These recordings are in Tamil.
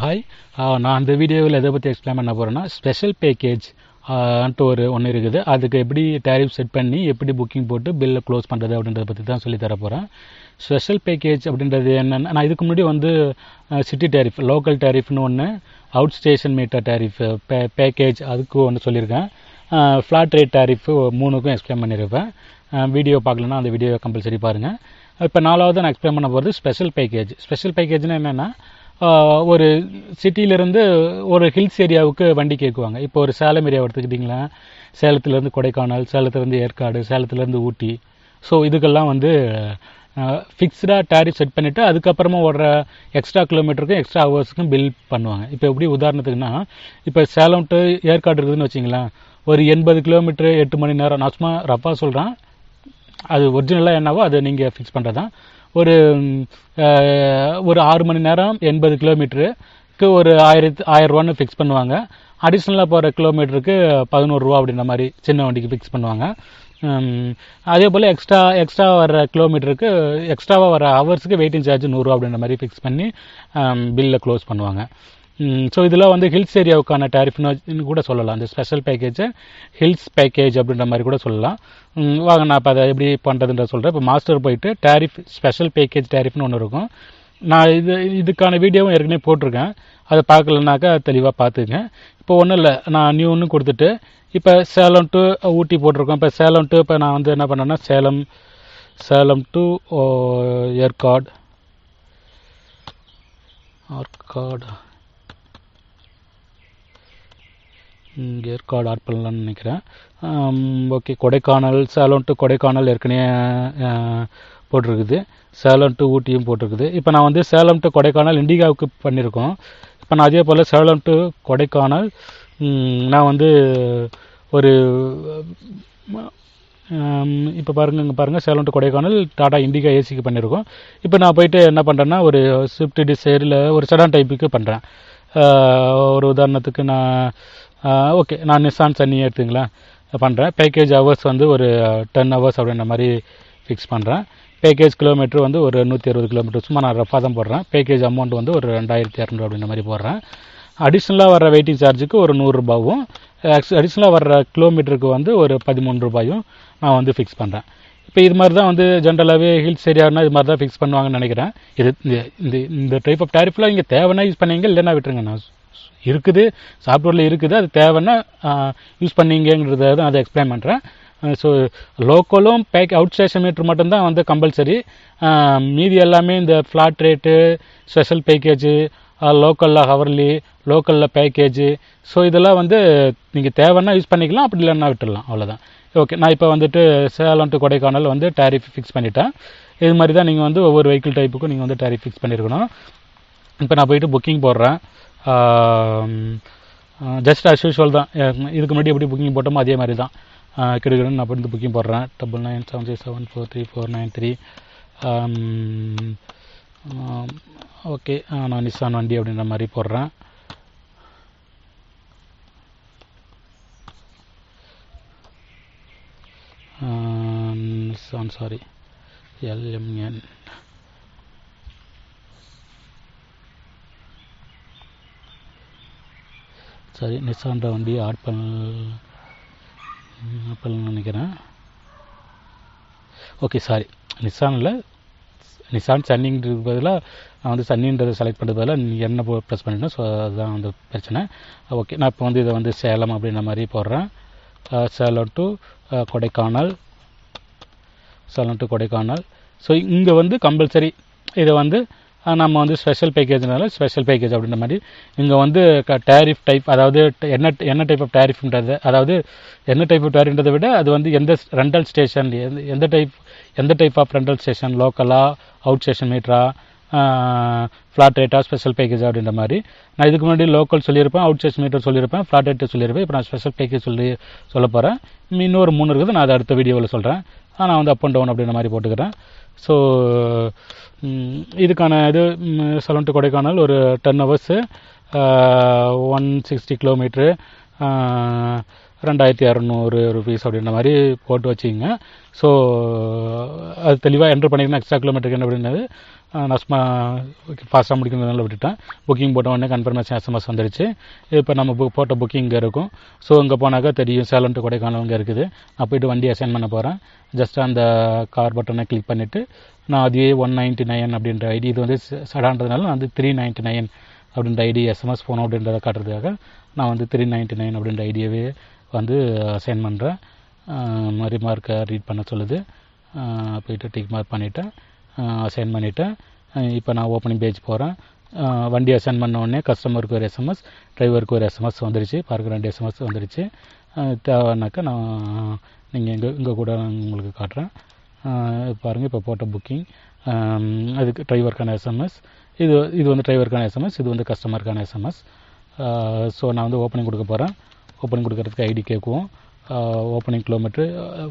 ஹாய் நான் அந்த வீடியோவில் எதை பற்றி எக்ஸ்பிளைன் பண்ண போகிறேன்னா ஸ்பெஷல் பேக்கேஜ் ன்ட்டு ஒரு ஒன்று இருக்குது. அதுக்கு எப்படி டேரிஃப் செட் பண்ணி எப்படி புக்கிங் போட்டு பில்லை க்ளோஸ் பண்ணுறது அப்படின்றத பற்றி தான் சொல்லி தர போகிறேன் ஸ்பெஷல் பேக்கேஜ் அப்படின்றது என்னென்னா நான் இதுக்கு முன்னாடி வந்து சிட்டி டேரிஃப் லோக்கல் டேரிஃப்னு ஒன்று அவுட் ஸ்டேஷன் மீட்டர் டேரிஃப் பே பேக்கேஜ் அதுக்கு ஒன்று சொல்லியிருக்கேன். ஃப்ளாட் ரேட் டேரிஃப் மூணுக்கும் எக்ஸ்பிளைன் பண்ணியிருப்பேன். வீடியோ பார்க்கலன்னா அந்த வீடியோ கம்பல்சரி பாருங்கள் இப்போ நாலாவது நான் எக்ஸ்பிளைன் பண்ண போகிறது ஸ்பெஷல் பேக்கேஜ் ஸ்பெஷல் பேக்கேஜ்னால் என்னென்னா ஒரு சிட்டியிலேருந்து ஒரு ஹில்ஸ் ஏரியாவுக்கு வண்டி கேட்குவாங்க. இப்போ ஒரு சேலம் ஏரியாவை எடுத்துக்கிட்டிங்களா சேலத்துலேருந்து கொடைக்கானல் சேலத்துலேருந்து ஏற்காடு சேலத்துலேருந்து ஊட்டி. ஸோ இதுக்கெல்லாம் வந்து ஃபிக்ஸ்டாக டேரிஃப் செட் பண்ணிவிட்டு அதுக்கப்புறமா ஓடுற எக்ஸ்ட்ரா கிலோமீட்டருக்கும் எக்ஸ்ட்ரா ஹவர்ஸுக்கும் பில் பண்ணுவாங்க. இப்போ எப்படி உதாரணத்துக்குன்னா இப்போ சேலம் டு ஏற்காடு இருக்குதுன்னு வச்சிங்களேன் ஒரு எண்பது கிலோமீட்டர் எட்டு மணி நேரம் நான் சும்மா ரஃபாக சொல்கிறேன் அது ஒரிஜினலாக என்னவோ அதை நீங்கள் ஃபிக்ஸ் பண்ணுறது தான் ஒரு ஒரு ஆறு மணி நேரம் எண்பது கிலோமீட்டருக்கு ஒரு ஆயிரத்து ஆயிரம் ரூபான்னு ஃபிக்ஸ் பண்ணுவாங்க. அடிஷ்னலாக போகிற கிலோமீட்டருக்கு பதினோருவா அப்படின்ற மாதிரி சின்ன வண்டிக்கு ஃபிக்ஸ் பண்ணுவாங்க. அதே போல் எக்ஸ்ட்ரா எக்ஸ்ட்ரா வர கிலோமீட்டருக்கு எக்ஸ்ட்ராவாக வர ஹவர்ஸுக்கு வெயிட்டிங் சார்ஜ் நூறுரூவா அப்படின்ற மாதிரி ஃபிக்ஸ் பண்ணி பில்லை க்ளோஸ் பண்ணுவாங்க. ஸோ இதெல்லாம் வந்து ஹில்ஸ் ஏரியாவுக்கான டேரிஃப்னு கூட சொல்லலாம். அந்த ஸ்பெஷல் பேக்கேஜை ஹில்ஸ் பேக்கேஜ் அப்படின்ற மாதிரி கூட சொல்லலாம். வாங்க நான் இப்போ அதை எப்படி பண்ணுறதுன்ற சொல்கிறேன் இப்போ மாஸ்டர் போயிட்டு டேரிஃப் ஸ்பெஷல் பேக்கேஜ் டேரிஃப்னு ஒன்று இருக்கும். நான் இது இதுக்கான வீடியோவும் ஏற்கனவே போட்டிருக்கேன். அதை பார்க்கலனாக்கா தெளிவாக பார்த்துங்க இப்போ ஒன்றும் இல்லை. நான் நியூ ஒன்று கொடுத்துட்டு இப்போ சேலம் டு ஊட்டி போட்டிருக்கோம். இப்போ சேலம் டு இப்போ நான் வந்து என்ன பண்ணேன்னா சேலம் சேலம் டு ஏற்காடு ஆர்காடு ஏற்காடு ஆட் பண்ணலான்னு நினைக்கிறேன். ஓகே கொடைக்கானல் சேலம் டு கொடைக்கானல் ஏற்கனவே போட்டிருக்குது. சேலம் டு ஊட்டியும் போட்டிருக்குது. இப்போ நான் வந்து சேலம் டு கொடைக்கானல் இண்டிகாவுக்கு பண்ணியிருக்கோம் இப்போ நான் அதே போல் சேலம் டு கொடைக்கானல் நான் வந்து ஒரு இப்போ பாருங்கள் இங்கே பாருங்கள் Salem to Kodaikanal Tata Indica ஏசிக்கு பண்ணியிருக்கோம் இப்போ நான் போயிட்டு என்ன பண்ணுறேன்னா ஒரு ஸ்விஃப்ட் டிசைரில் ஒரு செடான் டைப்புக்கு பண்ணுறேன் ஒரு உதாரணத்துக்கு நான் ஓகே நான் நிசான் சன்னி எடுத்துங்களேன். பண்ணுறேன் பேக்கேஜ் ஹவர்ஸ் வந்து ஒரு டென் ஹவர்ஸ் அப்படின்ற மாதிரி ஃபிக்ஸ் பண்ணுறேன் பேக்கேஜ் கிலோமீட்டர் வந்து ஒரு நூற்றி அறுபது கிலோமீட்டர் சும்மா நான் ரஃபாக தான் போடுறேன். பேக்கேஜ் அமௌண்ட் வந்து ஒரு ரெண்டாயிரத்தி இரநூறு அப்படின்ற மாதிரி போடுறேன். அடிஷ்னலாக வர வெயிட்டிங் சார்ஜுக்கு ஒரு நூறுரூபாவும் அடிஷ்னலாக வர்ற கிலோமீட்டருக்கு வந்து ஒரு பதிமூணு ரூபாயும் நான் வந்து ஃபிக்ஸ் பண்ணுறேன் இப்போ இது மாதிரி தான் வந்து ஜென்ரலாகவே ஹில்ஸ் ஏரியானா இது மாதிரி தான் ஃபிக்ஸ் பண்ணுவாங்கன்னு நினைக்கிறேன். இது இந்த இந்த டைப் ஆஃப் டேரிஃப்லாம் இங்கே தேவைன்னா யூஸ் பண்ணீங்க இல்லைன்னா விட்டுருங்க நான் இருக்குது சாஃப்ட்வேரில் இருக்குது அது தேவைன்னா யூஸ் பண்ணீங்கிறத தான் அதை எக்ஸ்பிளைன் பண்ணுறேன் ஸோ லோக்கலும் பேக் அவுட் ஸ்டேஷன் மீட்ரு மட்டும்தான் வந்து கம்பல்சரி மீதி எல்லாமே இந்த ஃப்ளாட் ரேட்டு ஸ்பெஷல் பேக்கேஜு லோக்கலில் ஹவர்லி லோக்கலில் பேக்கேஜு ஸோ இதெல்லாம் வந்து நீங்கள் தேவைன்னா யூஸ் பண்ணிக்கலாம் அப்படி இல்லைன்னா விட்டுடலாம் அவ்வளோதான் ஓகே நான் இப்போ வந்துட்டு சேலம் டு கொடைக்கானல் வந்து டேரிஃப் ஃபிக்ஸ் பண்ணிட்டேன். இது மாதிரி தான் நீங்கள் வந்து ஒவ்வொரு வெஹிக்கிள் டைப்புக்கும் நீங்கள் வந்து டேரிஃப் ஃபிக்ஸ் பண்ணியிருக்கணும் இப்போ நான் போயிட்டு புக்கிங் போடுறேன். ஜஸ்ட் அஸ் யூஷுவல் தான். இதுக்கு முன்னாடி எப்படி புக்கிங் போட்டோமோ அதே மாதிரி தான். கிடுக்கிடுன்னு நான் வந்து புக்கிங் போடுறேன். Double nine seven six seven four three four nine three okay நான் நிசான் வண்டி அப்படின்ற மாதிரி போடுறேன். நிசான் சாரி எல்எம்என் சரி நிசான்ற வண்டி ஆட்பல் ஆட்பல்னு நினைக்கிறேன். ஓகே சாரி நிசானில் நிசான் சன்னிங்கிறதுக்கு பதிலாக நான் வந்து சன்னின்றதை செலக்ட் பண்ணுறது பதிலாக என்ன ப்ரெஸ் பண்ணிட்டேன் ஸோ அதுதான் வந்து பிரச்சனை. ஓகே நான் இப்போ வந்து இதை வந்து சேலம் அப்படின்ற மாதிரி போடுறேன். Uh, Salem to uh, Kodaikanal. Salem to Kodaikanal. So இங்கே வந்து கம்பல்சரி இதை வந்து நம்ம வந்து ஸ்பெஷல் பேக்கேஜ்னால ஸ்பெஷல் பேக்கேஜ் அப்படின்ற மாதிரி. இங்கே வந்து டேரிஃப் டைப் அதாவது என்ன என்ன டைப் ஆஃப் டேரிஃப்ன்றது அதாவது என்ன டைப் ஆஃப் டேரிஃப்ன்றதை விட அது வந்து எந்த ரெண்டல் ஸ்டேஷன் எந்த டைப் எந்த டைப் ஆஃப் ரெண்டல் ஸ்டேஷன் லோக்கலாக அவுட் ஸ்டேஷன் மீட்டரா ஃப்ளாட் ரேட்டா ஸ்பெஷல் பேக்கேஜ் அப்படின்ற மாதிரி. நான் இதுக்கு முன்னாடி லோக்கல் சொல்லியிருப்பேன் அவுட் சைஸ் மீட்டர் சொல்லியிருப்பேன் ஃப்ளாட் ரேட்டு சொல்லியிருப்பேன். இப்போ நான் ஸ்பெஷல் பேக்கேஜ் சொல்லி சொல்ல போகிறேன் இன்னொரு மூணு இருக்குது நான் அதை அடுத்த வீடியோவில் சொல்கிறேன் நான் வந்து அப் அண்ட் டவுன் அப்படின்ற மாதிரி போட்டுக்கிறேன். ஸோ இதுக்கான இது செவன் டு கொடைக்கானல் ஒரு ten hours one sixty kilometre ரெண்டாயிரத்தி இரநூறு ருபீஸ் அப்படின்ற மாதிரி போட்டு வச்சிங்க ஸோ அது தெளிவாக என்ட்ரு பண்ணிக்கணும் எக்ஸ்ட்ரா கிலோமீட்டருக்கு என்ன அப்படின்னது நான் சும்மா ஃபாஸ்ட்டாக முடிக்கிறதுனால விட்டுட்டேன். புக்கிங் போட்ட உடனே கன்ஃபர்மேஷன் எஸ்எம்எஸ் வந்துடுச்சு. இப்போ நம்ம புக் போட்ட புக்கிங் இங்கே இருக்கும். ஸோ இங்கே போனாக்கா தெரியும். சேலம் டு கொடைக்கானல் இங்கே இருக்குது. நான் போயிட்டு வண்டி அசைன் பண்ண போகிறேன் ஜஸ்ட் அந்த கார் பட்டனை கிளிக் பண்ணிவிட்டு நான் அதுவே ஒன் நைன்ட்டி நைன் அப்படின்ற ஐடி இது வந்து சடான்றதுனால நான் வந்து த்ரீ நைன்ட்டி நைன் அப்படின்ற ஐடி எஸ்எம்எஸ் போனோம் அப்படின்றத காட்டுறதுக்காக நான் வந்து த்ரீ நைன்ட்டி நைன் அப்படின்ற ஐடியாவே வந்து அசைன் பண்ணுறேன் மாதிரி மார்க்கை ரீட் பண்ண சொல்லுது. போயிட்டு டிக் மார்க் பண்ணிவிட்டேன் அசைன் பண்ணிவிட்டேன் இப்போ நான் ஓப்பனிங் பேஜ் போகிறேன் வண்டி அசைன் பண்ண உடனே கஸ்டமருக்கு ஒரு எஸ்எம்எஸ் டிரைவருக்கு ஒரு எஸ்எம்எஸ் வந்துருச்சு பார்க்க ரெண்டு எஸ்எம்எஸ் வந்துருச்சு. தேவைன்னாக்கா நான் நீங்கள் இங்கே இங்கே கூட உங்களுக்கு காட்டுறேன். பாருங்கள் இப்போ போட்ட புக்கிங் அதுக்கு டிரைவருக்கான எஸ்எம்எஸ் இது இது வந்து டிரைவருக்கான எஸ்எம்எஸ் இது வந்து கஸ்டமருக்கான எஸ்எம்எஸ் ஸோ நான் வந்து ஓப்பனிங் கொடுக்க போகிறேன் ஓப்பனிங் கொடுக்கறதுக்கு ID கேட்குவோம். Opening kilometre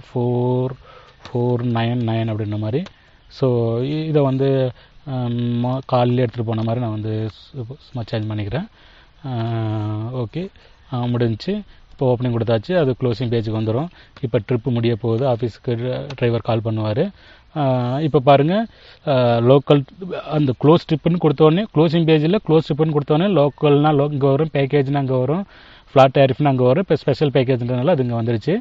four four nine nine அப்படின்ற மாதிரி. ஸோ இதை வந்து காலையில் எடுத்துகிட்டு போன மாதிரி நான் வந்து சும்மா சேஞ்ச் பண்ணிக்கிறேன். ஓகே முடிஞ்சு இப்போ ஓப்பனிங் கொடுத்தாச்சு. அது க்ளோசிங் பேஜுக்கு வந்துடும் இப்போ ட்ரிப்பு முடிய போகுது. ஆஃபீஸுக்கு டிரைவர் கால் பண்ணுவார். இப்போ பாருங்கள் லோக்கல் அந்த க்ளோஸ் ட்ரிப்புன்னு கொடுத்தோடனே க்ளோசிங் பேஜில் க்ளோஸ் ட்ரிப்புன்னு கொடுத்தோடனே லோக்கல்னால் லோ இங்கே வரும் பேக்கேஜ்னால் அங்கே வரும். ஃப்ளாட் டேரிஃப்னு அங்கே வரும். இப்போ ஸ்பெஷல் பேக்கேஜ்ன்றதுனால அது இங்கே வந்துருச்சு.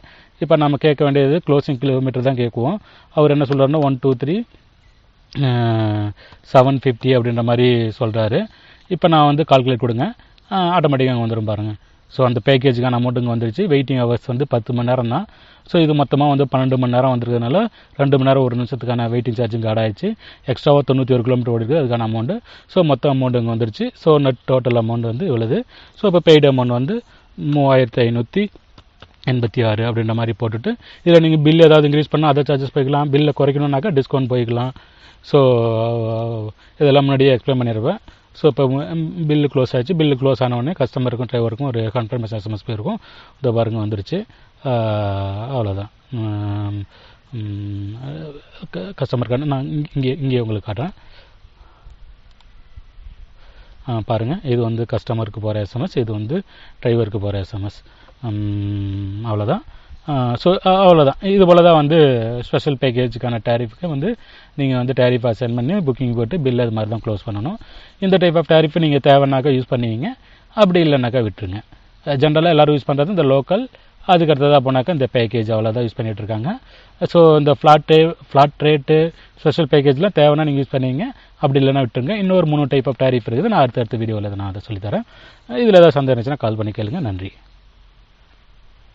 இப்போ நம்ம கேட்க வேண்டியது க்ளோசிங் கிலோமீட்டர் தான் கேட்குவோம். அவர் என்ன சொல்கிறாருன்னா one two three seven fifty அப்படின்ற மாதிரி சொல்கிறாரு இப்போ நான் வந்து கால்குலேட் கொடுங்க. ஆட்டோமேட்டிக்காக அங்கே வந்துடும் பாருங்கள் ஸோ அந்த பேக்கேஜுக்கான அமௌண்ட்டுங்க இங்கே வந்துருச்சு. வெயிட்டிங் ஹவர்ஸ் வந்து பத்து மணி நேரம் தான் ஸோ இது மொத்தமாக வந்து பன்னெண்டு மணி நேரம் வந்திருக்கிறதுனால ரெண்டு மணி நேரம் ஒரு நிமிஷத்துக்கான வெயிட்டிங் சார்ஜுங்க இங்கே ஆட் ஆயிடுச்சு. எக்ஸ்ட்ராவாக தொண்ணூற்றி ஒரு கிலோமீட்டர் ஓடிருக்கு. அதுக்கான அமௌண்ட்டு ஸோ மொத்த அமௌண்ட் இங்கே வந்துருச்சு. ஸோ நெட் டோட்டல் அமௌண்ட் வந்து இவ்வளவு. ஸோ இப்போ பெய்டு அமௌண்ட் வந்து மூவாயிரத்தி ஐநூற்றி எண்பத்தி ஆறு அப்படின்ற மாதிரி போட்டுட்டு இதில் நீங்கள் பில் ஏதாவது இன்க்ரீஸ் பண்ணால் அதர் சார்ஜஸ் போய்க்கலாம். பில்லை குறைக்கணுன்னாக்கா டிஸ்கவுண்ட் போய்க்கலாம். ஸோ இதெல்லாம் முன்னாடியே எக்ஸ்பிளைன் பண்ணியிருப்பேன் ஸோ இப்போ பில்லு க்ளோஸ் ஆச்சு பில்லு க்ளோஸ் ஆனவுடனே கஸ்டமருக்கும் டிரைவருக்கும் ஒரு கன்ஃபர்மேஷன் எஸ்எம்எஸ் போயிருக்கும். இந்த பாருங்க வந்துருச்சு. அவ்வளோதான் கஸ்டமருக்கான நான் இங்கே இங்கே உங்களுக்கு காட்டுறேன். பாருங்கள் இது வந்து கஸ்டமருக்கு போகிற எஸ்எம்எஸ் இது வந்து டிரைவருக்கு போகிற எஸ்எம்எஸ் அவ்வளோதான் ஸோ அவ்வளோதான் இது போல் தான் வந்து ஸ்பெஷல் பேக்கேஜுக்கான டேரிஃப்க்கு வந்து நீங்கள் வந்து டேரிஃப் அசைன் பண்ணி புக்கிங் போட்டு பில் அது மாதிரி தான் க்ளோஸ் பண்ணணும். இந்த டைப் ஆஃப் டேரிஃப் நீங்கள் தேவைன்னாக்கா யூஸ் பண்ணுவீங்க. அப்படி இல்லைனாக்கா விட்டுருங்க. ஜென்ரலாக எல்லோரும் யூஸ் பண்ணுறது இந்த லோக்கல் அதுக்கு அடுத்ததாக போனாக்கா இந்த பேக்கேஜ் அவ்வளோதான் யூஸ் பண்ணிகிட்டு இருக்காங்க. ஸோ இந்த flat day flat rate special பேக்கேஜ்லாம் தேவைன்னா நீங்கள் யூஸ் பண்ணுவீங்க. அப்படி இல்லைனா விட்டுருங்க. இன்னொரு மூணு டைப் ஆஃப் டேரிஃப் இருக்குது. நான் அடுத்த அடுத்த வீடியோவில் நான் அதை சொல்லித்தரேன். இதில் ஏதாவது சந்தேகம் இருந்துச்சுன்னா கால் பண்ணி கேளுங்க. நன்றி.